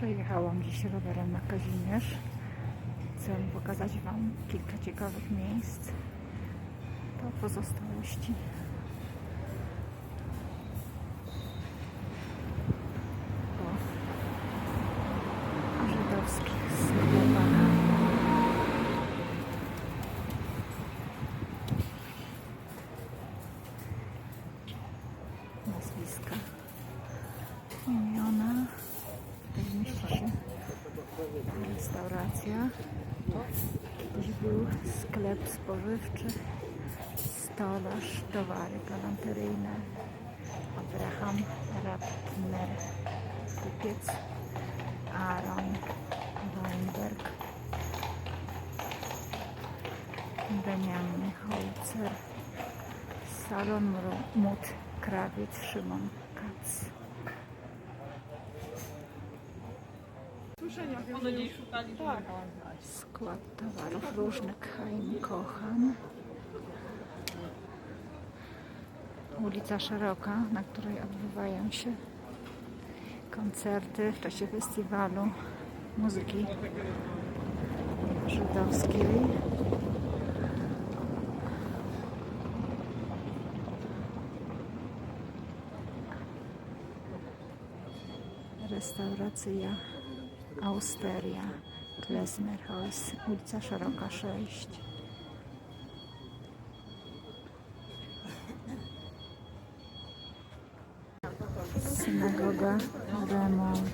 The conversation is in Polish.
Przejechałam dziś rowerem na Kazimierz. Chcę pokazać Wam kilka ciekawych miejsc. To pozostałości. Po żydowskich sklepach. Nazwiska, restauracja. Był sklep spożywczy, stolarz, towary galanteryjne. Abraham Rapner, kupiec Aaron Weinberg, Benjamin Holzer, Salon Mut Krawiec Szymon Kac. Szukali. Tak. Skład towarów różnych Chaim Kochan. Ulica Szeroka, na której odbywają się koncerty w czasie festiwalu muzyki żydowskiej. Restauracja Austeria, Klesmerhaus, ulica Szeroka 6. Synagoga Remont.